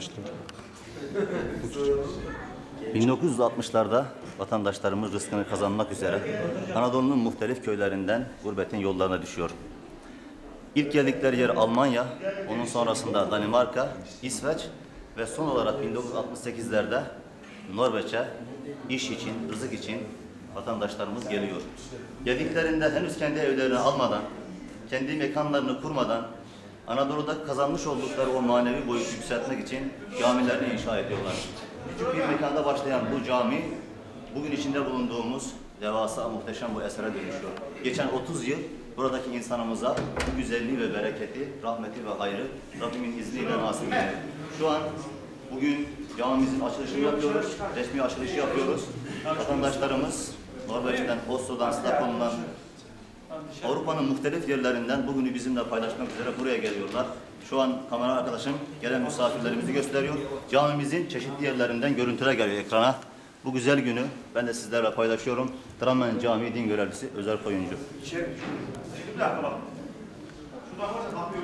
başlıyor. 1960'larda vatandaşlarımız rızkını kazanmak üzere Anadolu'nun muhtelif köylerinden gurbetin yollarına düşüyor. İlk geldikleri yer Almanya, onun sonrasında Danimarka, İsveç ve son olarak 1968'lerde Norveç'e iş için, rızık için vatandaşlarımız geliyor. Geldiklerinde henüz kendi evlerini almadan, kendi mekanlarını kurmadan Anadolu'da kazanmış oldukları o manevi boyutu yükseltmek için camilerini inşa ediyorlar. Küçük bir mekanda başlayan bu cami bugün içinde bulunduğumuz devasa muhteşem bu esere dönüşüyor. Geçen 30 yıl buradaki insanımıza bu güzelliği ve bereketi, rahmeti ve hayrı Rabbimin izniyle nasip ediyor. Şu an bugün camimizin açılışını yapıyoruz, resmi açılışı yapıyoruz. Vatandaşlarımız Norveç'ten, Oslo'dan, Stockholm'dan, Avrupa'nın muhtelif yerlerinden bugünü bizimle paylaşmak üzere buraya geliyorlar. Şu an kamera arkadaşım gelen misafirlerimizi gösteriyor. Camimizin çeşitli yerlerinden görüntüler geliyor ekrana. Bu güzel günü ben de sizlerle paylaşıyorum. Tramen Camii Din Görevlisi Özer Koyuncu. Şimdi bir dakika bak. Şuradan varsa kapıyı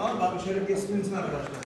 Al bak şöyle geçsin arkadaşlar.